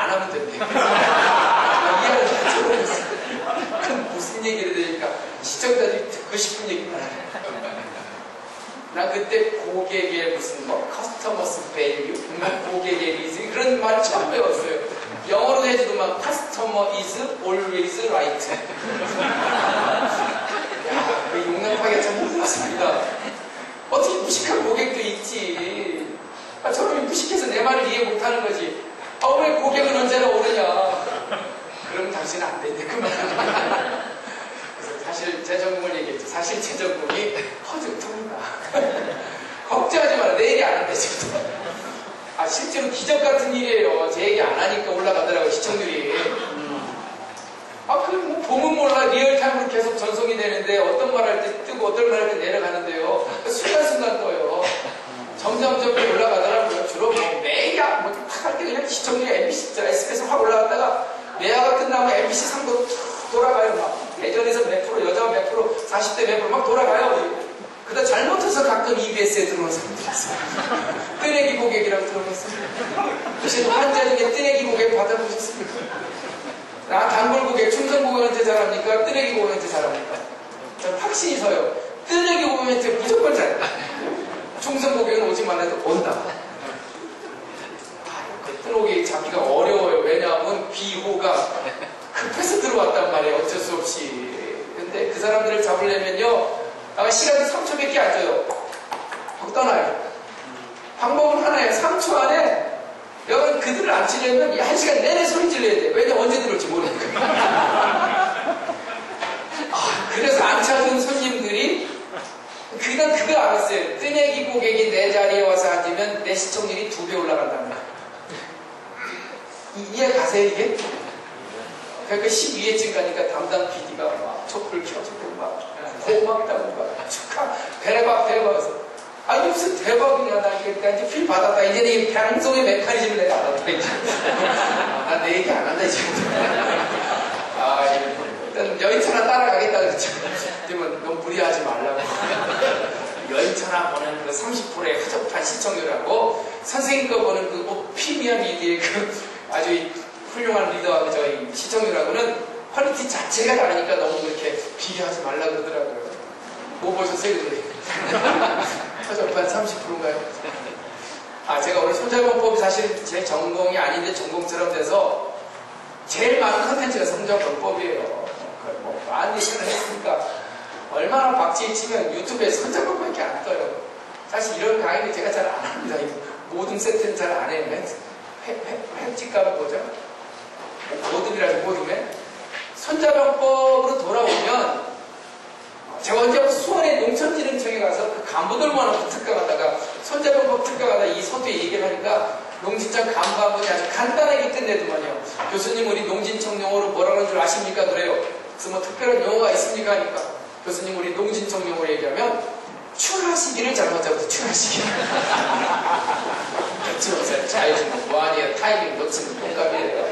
안 하면 된대. 이해를 잘들어줬어 그럼 무슨 얘기를 되니까 시청자들이 듣고 싶은 얘기만 하래. 나 그때 고객의 무슨 뭐 커스터머스 뭐 고객의 리즈 그런 말을 처음 배웠어요. 영어로 막 customer is always right. 야, 그 용납하기가 참 힘들었습니다. 어떻게 무식한 고객도 있지. 아, 저놈이 무식해서 내 말을 이해 못하는 거지. 아, 왜 고객은 언제나 오르냐. 그럼 당신은 안 되네, 그만. 그래서 사실 제 전공을 얘기했죠. 사실 제 전공이 허증통이다. 걱정하지 마라. 내 얘기 안 한다, 지금. 아, 실제로 기적 같은 일이에요. 제 얘기 안 하니까 올라가더라고요, 시청률이. 아, 그럼 뭐 보면 몰라. 리얼타임으로 계속 전송이 되는데 어떤 말 할 때 뜨고 어떤 말 할 때 내려가는데요. 순간순간 떠요. 점점점 올라가더라고요. 주로 뭐 매야 뭐탁할때 그냥 시청률이 MBC, SBS 확 올라갔다가 매야가 끝나면 MBC 상도 돌아가요. 막 대전에서 몇 프로, 여자가 몇 프로, 40대 몇 프로 막 돌아가요. 그다 잘못해서 가끔 EBS에 들어온 사람들 있어요. 뜨내기 고객이라고 들어봤어요. 혹시 환자 중에 뜨내기 고객 받아보셨습니까? 아, 단골 고객, 충성 고객한테 잘합니까? 뜨내기 고객한테 잘합니까? 전 확신이 서요. 뜨내기 고객한테 무조건 잘해. 충성 고객은 오지 말라도 온다. 뜨내기 잡기가 어려워요. 왜냐하면 비호가 급해서 들어왔단 말이에요. 어쩔 수 없이. 근데 그 사람들을 잡으려면요. 아마 시간이 3초밖에 안 줘요. 확 떠나요. 방법은 하나예요. 3초 안에 여러분 그들을 안 치려면 한 시간 내내 소리 질러야 돼. 왜냐 언제 들어올지 모르니까. 아, 그래서 안 찾은 손님들이 그냥 그거 알았어요. 뜨내기 고객이 내 자리에 와서 앉으면 내 시청률이 두 배 올라간답니다. 이해 가세요 이게? 그러니까 12회쯤 가니까 담당 PD가 막 촛불 켜주고 막 고맙다고 막 축하. 대박 대박. 아니 무슨 대박이냐 나 이게. 이제 필 받았다. 이제 이 방송의 메커니즘을 내가 알았다 이제. 아내 얘기 안 한다 이제. 아 여인차나 따라가겠다 그랬죠 그러면 너무 무리하지 말라고 여인차나 보는 그 30%의 허접한 시청률하고 선생님 거 보는 그 오피미아 미디의 그 아주 훌륭한 리더하고 저희 시청률하고는 퀄리티 자체가 다르니까 너무 그렇게 비교하지 말라 그러더라고요. 뭐 보셨어요, 그들? 허접한 30%인가요? 아, 제가 오늘 손자병법이 사실 제 전공이 아닌데 전공처럼 돼서 제일 많은 컨텐츠가 손자병법이에요. 뭐, 많은 시간을 했으니까 얼마나 박지에 치면 유튜브에 손자병법밖에 안 떠요. 사실 이런 강의는 제가 잘 안 합니다. 모든 세트는 잘 안 해요. 횟집가면 뭐죠? 모둠이라죠, 모둠에. 손자병법으로 돌아오면 제가 언제 수원의 농촌지능청에 가서 그 간부들 모아놓고 특강 하다가 손자병법 특강 하다 이 서두에 얘기를 하니까 농진청 간부 한 분이 아주 간단하게 끝내더만요. 교수님 우리 농진청 용어로 뭐라 그러는 줄 아십니까? 그래요. 그래서 뭐 특별한 용어가 있습니까? 하니까 교수님 우리 농진청 용어로 얘기하면 추하시기를 잘못 잡아서 추하시기. 그렇죠. 자유주의 뭐아니에요. 타이밍 놓치는 동감이에요.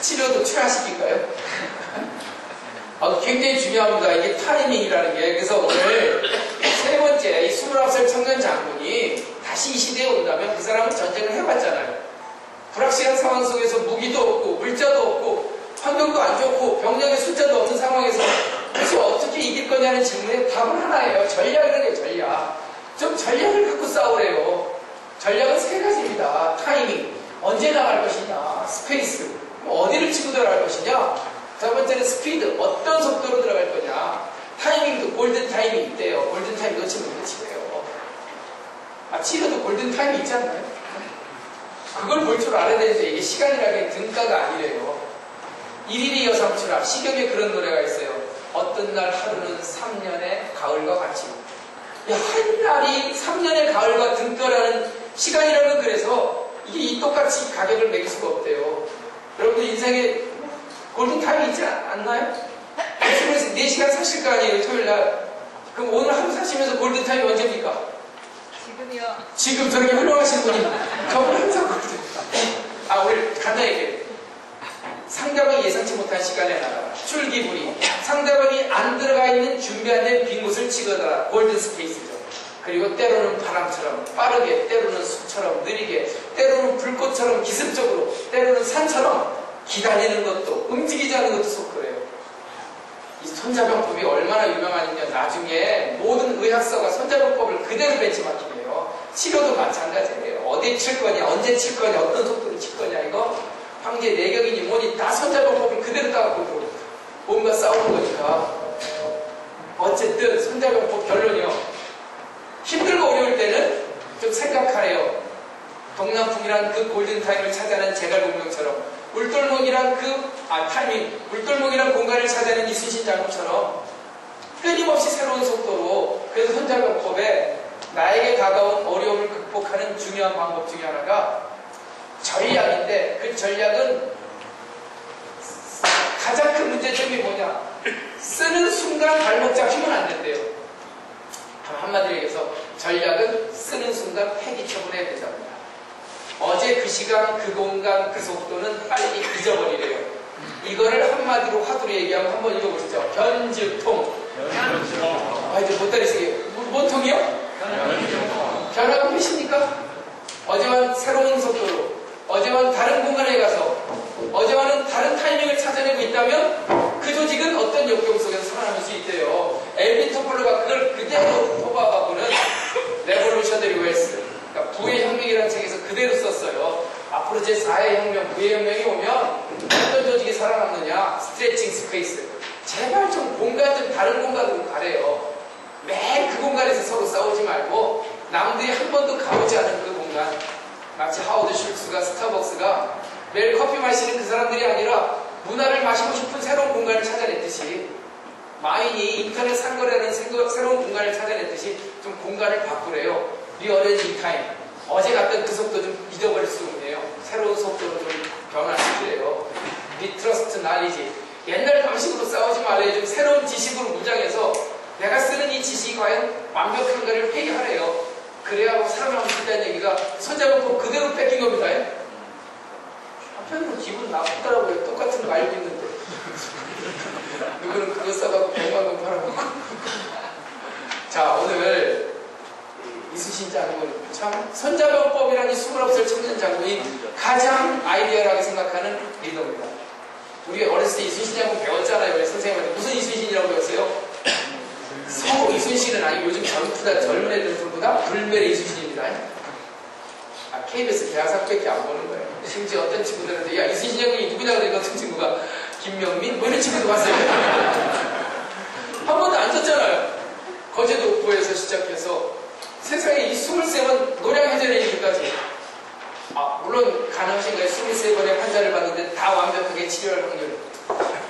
치료도 추하시기인가요? 아, 굉장히 중요합니다. 이게 타이밍이라는 게. 그래서 오늘 세 번째, 이 29살 청년 장군이 다시 이 시대에 온다면 그 사람은 전쟁을 해봤잖아요. 불확실한 상황 속에서 무기도 없고, 물자도 없고, 환경도 안 좋고, 병력의 숫자도 없는 상황에서 그래서 어떻게 이길 거냐는 질문에 답은 하나예요. 전략이라는 게 전략. 좀 전략을 갖고 싸우래요. 전략은 세 가지입니다. 타이밍. 언제 나갈 것이냐. 스페이스. 어디를 치고 들어갈 것이냐. 첫 번째는 스피드. 어떤 속도로 들어갈 거냐. 타이밍도 골든 타임이 있대요. 골든 타임 놓치면 끝이래요. 아, 치료도 골든 타임이 않나요? 그걸 볼 줄 알아야 되는데 이게 시간이라는 게 등가가 아니래요. 1일이 여삼추라. 시경에 그런 노래가 있어요. 어떤 날 하루는 3년의 가을과 같이. 야, 한 날이 3년의 가을과 등가라는 시간이라는 그래서 이게 이 똑같이 가격을 매길 수가 없대요. 여러분들 인생에 골든타임이 있지 않나요? 주에서 4시간 사실 거 아니에요, 토요일 날. 그럼 오늘 하루 사시면서 골든타임이 언제입니까? 지금이요. 지금 저렇게 훌륭하신 분이 저분 항상 골든. 아, 오늘 간단히 얘기해요. 상대방이 예상치 못한 시간에 나가라. 출기불이. 상대방이 안 들어가 있는 준비 안 된 빈 곳을 찍어달라. 골든 스페이스죠. 그리고 때로는 바람처럼 빠르게, 때로는 숲처럼 느리게, 숲처럼 기습적으로 때로는 산처럼 기다리는 것도 움직이지 않는 것도 속도래요. 이 손자병법이 얼마나 유명하냐면 나중에 모든 의학서가 손자병법을 그대로 벤치마킹해요. 치료도 마찬가지예요. 어디 칠 거냐, 언제 칠 거냐, 어떤 속도로 칠 거냐 황제 내격이니 뭐니 다 손자병법을 그대로 따갖고 뭔가 싸우는 거니까 어쨌든 손자병법 결론이요. 힘들고 어려울 때는 좀 생각하래요. 동남풍이란 그 골든타임을 찾아낸 제갈공명처럼 울돌목이란 그, 아, 타이밍, 울돌목이란 공간을 찾아낸 이순신 장군처럼 끊임없이 새로운 속도로 그래서 손자병법에 나에게 다가온 어려움을 극복하는 중요한 방법 중에 하나가 전략인데 그 전략은 가장 큰 문제점이 뭐냐 쓰는 순간 발목 잡히면 안 된대요 한마디로 얘기해서 전략은 쓰는 순간 폐기 처분해야 된답니다 어제 그 시간, 그 공간, 그 속도는 빨리 잊어버리래요. 이거를 한마디로 화두로 얘기하면 한번 읽어보시죠. 견주통. 아, 이제 못 다리시게요. 뭐, 뭔 통이요? 변화가 계십니까? 어제와는 새로운 속도로, 어제와는 다른 공간에 가서, 어제와는 다른 타이밍을 찾아내고 있다면 그 조직은 어떤 역경 속에서 살아남을 수 있대요. 엘빈 토플러가 그걸 그대로 토바하고는 레볼루셔너리 웨스 그러니까 부의 혁명이라는 책에서 그대로 썼어요. 앞으로 제 4의 혁명, 부의 혁명이 오면 어떤 조직이 살아남느냐? 스트레칭 스페이스. 제발 좀 공간 좀 다른 공간으로 가래요. 매일 그 공간에서 서로 싸우지 말고 남들이 한 번도 가보지 않은 그 공간. 마치 하워드 슐츠가 스타벅스가 매일 커피 마시는 그 사람들이 아니라 문화를 마시고 싶은 새로운 공간을 찾아냈듯이 마인이 인터넷 상거래하는 새로운 공간을 찾아냈듯이 좀 공간을 바꾸래요. 리어레이징 타임. 어제 갔던 그 속도 좀 잊어버릴 수 없네요. 새로운 속도로 좀 변화시키래요. 리트러스트 날리지. 옛날 방식으로 싸우지 말래요. 좀 새로운 지식으로 무장해서 내가 쓰는 이 지식이 과연 완벽한가를 회개하래요. 그래야 사람을 한 얘기가 손잡고 그대로 뺏긴 겁니다. 한편으로 기분 나쁘더라고요. 똑같은 거 알고 있는데. 누구는 그거 써갖고 백만원 팔아먹고. 자, 오늘 이수신 장군, 참, 선자병법이라는 29살 청년 장군이 가장 아이디어라고 생각하는 리더입니다. 우리 어렸을 때 이순신 장군 배웠잖아요. 우리 선생님한테. 무슨 이순신이라고 배웠어요? 성우 이순신은 아니고 요즘 젊다, 젊은 애들 전부 다 불멸의 이순신입니다. 아, KBS 대학생밖에 안 보는 거예요. 심지어 어떤 친구들한테, 야, 이순신 장군이 누구냐 그러니까 어떤 친구가 김명민? 뭐 이런 친구도 봤어요. 한 번도 안 썼잖아요. 거제도 구에서 시작해서 세상에 이 23번 노량해전에 이르기까지 아, 물론 가능하신가요? 23번의 환자를 봤는데 다 완벽하게 치료할 확률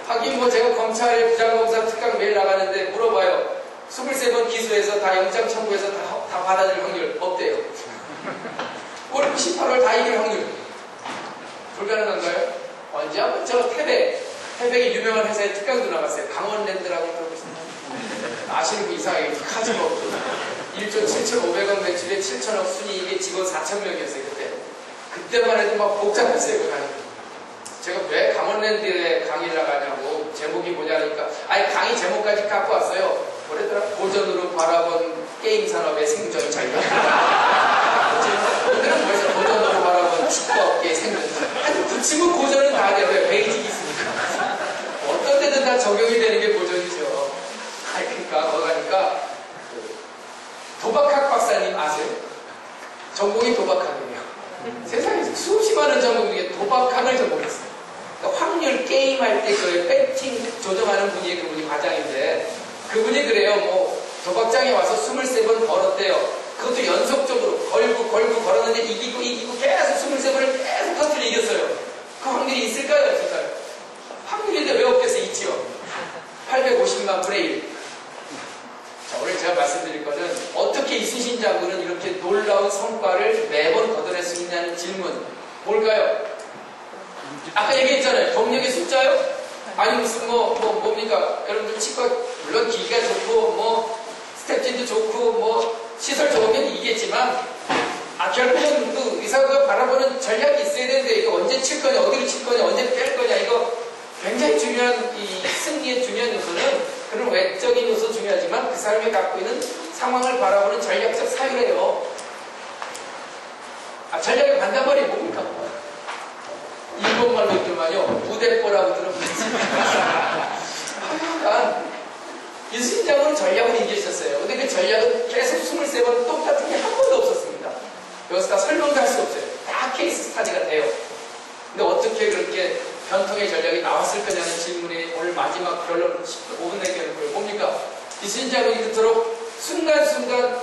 하긴 뭐 제가 검찰에 부장검사 특강 매일 나가는데 물어봐요 23번 기소해서 다 영장 청구해서 다, 다 받아들 확률 없대요 올 98월 다 이길 확률 불가능한가요? 언제 한번 저 태백 태백의 유명한 회사에 특강도 나갔어요 강원랜드라고 들어보셨나요? 아시는 분 이상하게 뭐 1조 7,500원 매출에 7천억 순이익에 직원 4,000명이었어요, 그때. 그때만 해도 막 복잡했어요, 그 강의. 제가 왜 강원랜드에 강의를 나가냐고, 제목이 뭐냐니까, 아니, 강의 제목까지 갖고 왔어요. 뭐랬더라? 고전으로 바라본 게임 산업의 생존 전략. 오늘은 벌써 고전으로 바라본 생존 전략. 아니, 붙이면 고전은 다 돼요. 왜? 베이직이 있으니까. 어떤 데든 다 적용이 되는 게 고전이죠. 아니, 그러니까, 거 가니까, 도박학 박사님 아세요? 전공이 도박학이에요. 세상에서 수십 많은 전공 중에 도박학을 전공했어요. 그러니까 확률 게임할 때 그 배팅 조정하는 분이 그분이 과장인데 그분이 그래요. 뭐 도박장에 와서 23번 걸었대요. 그것도 연속적으로 걸고 걸고 걸었는데 이기고 이기고 계속 23번을 계속 터트려 이겼어요. 그 확률이 있을까요? 없을까요? 확률인데 왜 없겠어? 있지요. 850만 분의 1. 자, 오늘 제가 말씀드릴 것은 어떻게 이순신 장군은 이렇게 놀라운 성과를 매번 거둬낼 수 있냐는 질문. 뭘까요? 아까 얘기했잖아요. 경력의 숫자요? 아니 무슨 뭐, 뭐 뭡니까? 여러분들 치과 물론 기기가 좋고 뭐 스텝진도 좋고 뭐 시설 좋으면 이겠지만 아 결국은 그 의사가 바라보는 전략이 있어야 되는데 이거 언제 칠 거냐 어디로 칠 거냐 언제 뺄 거냐 이거 굉장히 중요한 이 승리의 중요한 요소는 그런 외적인 요소 중요하지만 그 사람이 갖고 있는 상황을 바라보는 전략적 사유래요. 아, 전략의 반대말이 뭡니까? 일본말로 있더만요. 무대뽀라고 들어보셨어요. 하여간 이순신장군은 전략을 이기셨어요. 근데 그 전략은 계속 23번 똑같은 게 한 번도 없었습니다. 여기서 다 설명도 할 수 없어요. 다 케이스 스타디가 돼요. 근데 어떻게 그렇게 변통의 전략이 나왔을 거냐는 질문에 오늘 마지막 결론 5분 내기하는 거예요. 뭡니까? 이순신장군이 그토록 순간순간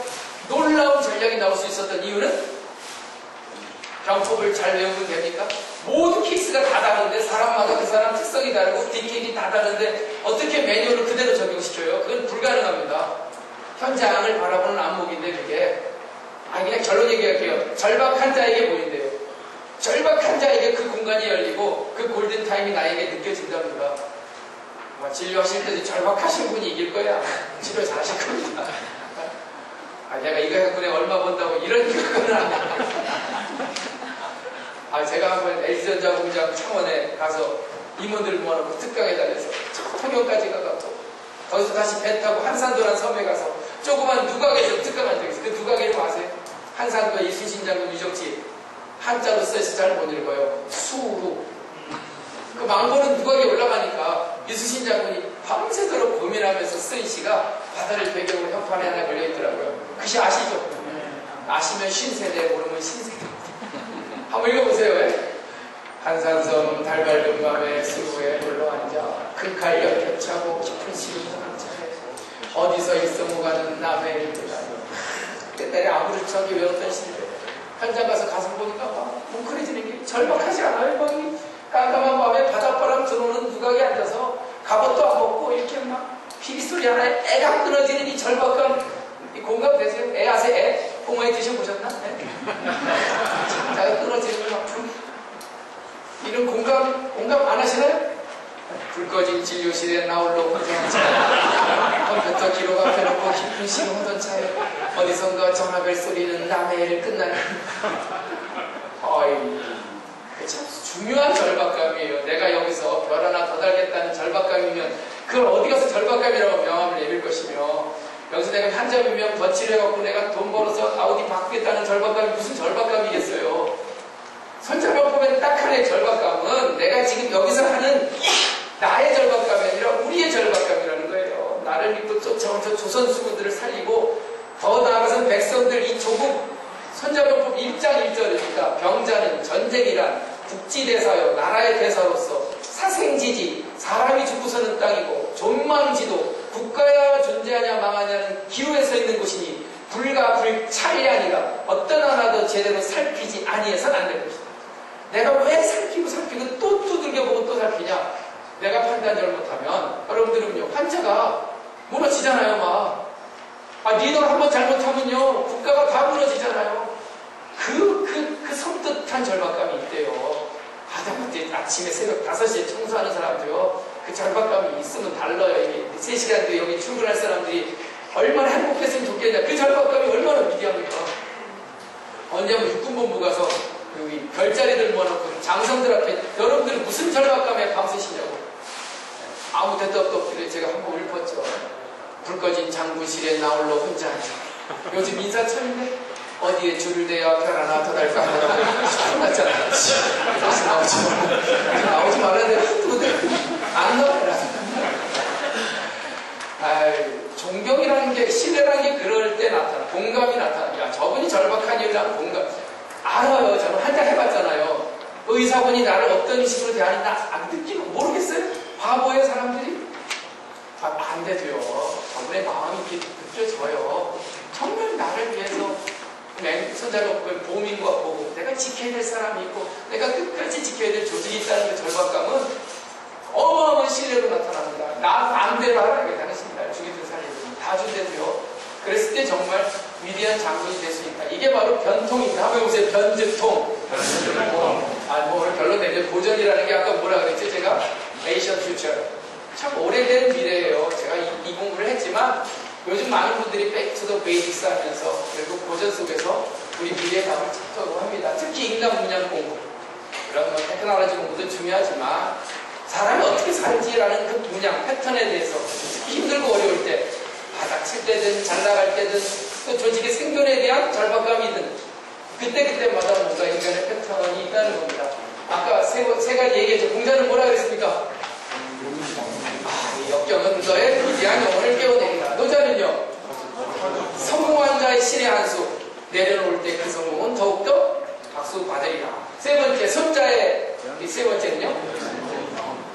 놀라운 전략이 나올 수 있었던 이유는 병법을 잘 외우면 됩니까? 모든 케이스가 다 다른데 사람마다 그 사람 특성이 다르고 디테일이 다 다른데 어떻게 매뉴얼을 그대로 적용시켜요? 그건 불가능합니다. 현장을 바라보는 안목인데 그게 아 그냥 결론 얘기할게요. 절박한 자에게 보인대요. 절박한 자에게 그 공간이 열리고 그 골든 타임이 나에게 느껴진답니다. 아마 진료하실 때도 절박하신 분이 이길 거야. 치료 잘하실 겁니다. 아 내가 이거 했군에 얼마 번다고 이런 아니야. 아, 제가 한번 LG전자 공장 창원에 가서 임원들 모아놓고 특강에 다녀서 통영까지 가갖고 거기서 다시 배 타고 한산도란 섬에 가서 조그만 누각에서 특강한 적이 있어요. 그 누각 이름 아세요? 한산도 이순신 장군 유적지 한자로 써있어 잘 못 읽어요. 수루. 그 망고는 누각에 올라가니까 이순신 장군이 밤새도록 고민하면서 쓴 시가 바다를 배경으로 현판에 하나 걸려있더라고요. 그 시 아시죠? 아시면 신세대 모르면 신세대. 한번 읽어보세요. 왜? 한산섬 달 밝은 밤에 수루에 홀로 앉아 극할 옆에 차고 깊은 시름을 앉아해 어디서 일성무 가는 남의 일보다니 옛날에 아무렇지않게 외웠던 시인데 현장 가서 가슴 보니까 막 뭉클해지는 게 절박하지 않아요? 거기 깜깜한 밤에 바닷바람 들어오는 누각에 앉아서 갑옷도 안 벗고 이렇게 막 피리소리 하나에 애가 끊어지는 이 절박감 이 공감되세요? 애 아세요? 애? 공원에 드셔보셨나? 네? 자가 끊어지는 걸막 품. 이런 공감, 공감 안 하시나요? 불 꺼진 진료실에 나 홀로 혼자 컴퓨터 기록 앞에 놓고 깊은 시름하던 차에 어디선가 전화벨 소리는 남의 애를 끝나는 어이 참 중요한 절박감이에요. 내가 여기서 별 하나 더 달겠다는 절박감이면 그걸 어디 가서 절박감이라고 명함을 내밀 것이며 여기서 내가 환자분명 덧치를 해갖고 내가 돈 벌어서 아우디 바꾸겠다는 절박감이 무슨 절박감이겠어요. 선자병법의 딱 하나의 절박감은 내가 지금 여기서 하는 나의 절박감이 아니라 우리의 절박감이라는 거예요. 나를 믿고 쫓아온 저 조선 수군들을 살리고 더 나아가서 백성들 이 조국 선자병법 1장 1절이니까 병자는 전쟁이란 국지대사요 나라의 대사로서 사생지지 사람이 죽고 서는 땅이고 존망지도 국가야 존재하냐 망하냐는 기로에 서 있는 곳이니 불가 불찰량이라 어떤 하나도 제대로 살피지 아니해선 안될 것이다. 내가 왜 살피고 살피고 또 두들겨 보고 또 살피냐? 내가 판단 잘못하면 여러분들은요 환자가 무너지잖아요 막. 아 리더가 한번 잘못하면요 국가가 다 무너지잖아요. 그, 그, 그 섬뜩한 절박감이 있대요. 하다못해 아침에 새벽 5시에 청소하는 사람도요, 그 절박감이 있으면 달라요. 이게 3시간 뒤에 여기 출근할 사람들이 얼마나 행복했으면 좋겠냐. 그 절박감이 얼마나 위대합니까? 언제 한번 육군본부 가서 여기 별자리들 모아놓고 장성들 앞에 여러분들은 무슨 절박감에 밤새시냐고. 아무 데도 없길래 제가 한 번 읊었죠. 불 꺼진 장군실에 나홀로 혼자 앉아. 요즘 인사철인데 어디에 줄을 대야 별 하나 더 달까 하다가 났잖아. 다시 나오지 마. 나오지 말아야 돼. 한두 대안 나와라. 아이, 존경이라는 게, 게 그럴 때 나타나. 공감이 나타나. 야, 저분이 절박한 일이랑 공감. 알아요. 저는 한잔 해봤잖아요. 의사분이 나를 어떤 식으로 대하는지 안 느끼고 모르겠어요? 바보예요, 사람들이? 아, 안 돼도요. 저분의 마음이 느껴져요. 정말 나를 위해서 선자가 보민과 보고 내가 지켜야 될 사람이 있고 내가 끝까지 지켜야 될 조직이 있다는 그 절박감은 어마어마한 신뢰로 나타납니다. 나 마음대로 하라는 당신 날 죽이든 살리든 다 준대도요. 그랬을 때 정말 위대한 장군이 될 수 있다. 이게 바로 변통입니다. 한번 해보세요. 변증통. 아, 뭐 오늘 별로 내죠. 도전이라는 게 아까 뭐라 그랬지? 제가 에이션 퓨처. 참 오래된 미래예요. 제가 이, 이 공부를 했지만 요즘 많은 분들이 백투 더 베이직스 하면서 결국 고전 속에서 우리 미래의 답을 찾도록 합니다. 특히 인간 분야 공부. 그런 뭐 테크놀로지 공부도 중요하지만 사람이 어떻게 살지라는 그 분야, 패턴에 대해서 특히 힘들고 어려울 때 바닥 칠 때든 잘 나갈 때든 또 조직의 생존에 대한 절박감이든 그때그때마다 뭔가 인간의 패턴이 있다는 겁니다. 아까 세, 세 공자에게 얘기했죠. 공자는 뭐라 그랬습니까? 아, 이 역경은 너의 부지한 영혼을 깨워내리라. 노자는요. 성공 한수 내려놓을 때 그 성공은 더욱더 박수 받으리라. 세 번째 손자의 이 세 번째는요.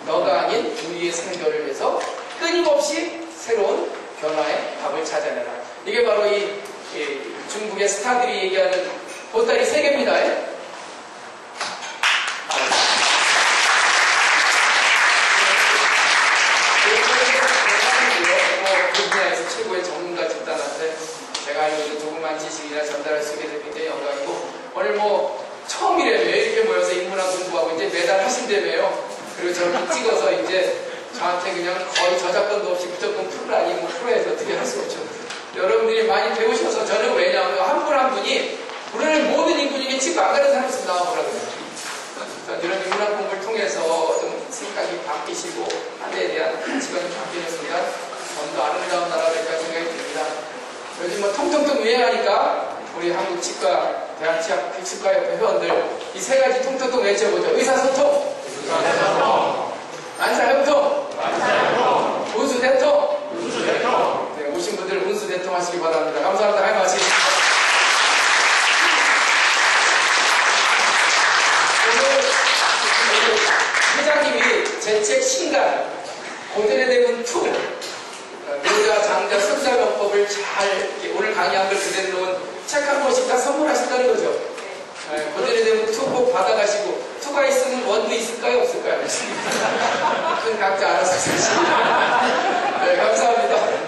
너가 아닌 우리의 생존을 위해서 끊임없이 새로운 변화의 답을 찾아내라. 이게 바로 이, 이 중국의 스타들이 얘기하는 보따리 세 개입니다. 그 분야에서 최고의 전문가 집단한테 제가 알고 있는 조그만 지식이나 전달할 수 있게 된 굉장히 영광이고 오늘 뭐 처음이래요. 이렇게 모여서 인문학 공부하고 이제 매달 하신다며요. 그리고 저렇게 찍어서 이제 저한테 그냥 거의 저작권도 없이 무조건 풀을 아니고 풀어야지 어떻게 할 수 없죠. 여러분들이 많이 배우셔서 저는 왜냐하면 한 분한 분이 우리는 모든 인구 중에 치고 안 가는 사람 있으면 나와보라고요. 이런 인문학 공부를 통해서 좀 생각이 바뀌시고 한대에 대한 가치관이 바뀌는 순간 좀더 아름다운 나라가 될까 생각이 듭니다. 요즘 뭐 통통통 유행하니까 우리 한국 치과 대한 치과 치과협회 회원들 이 세 가지 통통통 외쳐보죠. 의사소통, 안사협통, 운수대통. 네, 오신 분들 운수대통 하시기 바랍니다. 감사합니다. 마시겠습니다. 오늘 회장님이 제책 신간 고전의 대문 2 노자, 장자, 승자병법을 잘 오늘 강의한 걸 그대로 놓은 책 한 권씩 다 선물하신다는 거죠. 네, 고전의 대문 2꼭 받아가시고 2가 있으면 원도 있을까요? 없을까요? 그건 각자 알아서 사시기 네, 감사합니다.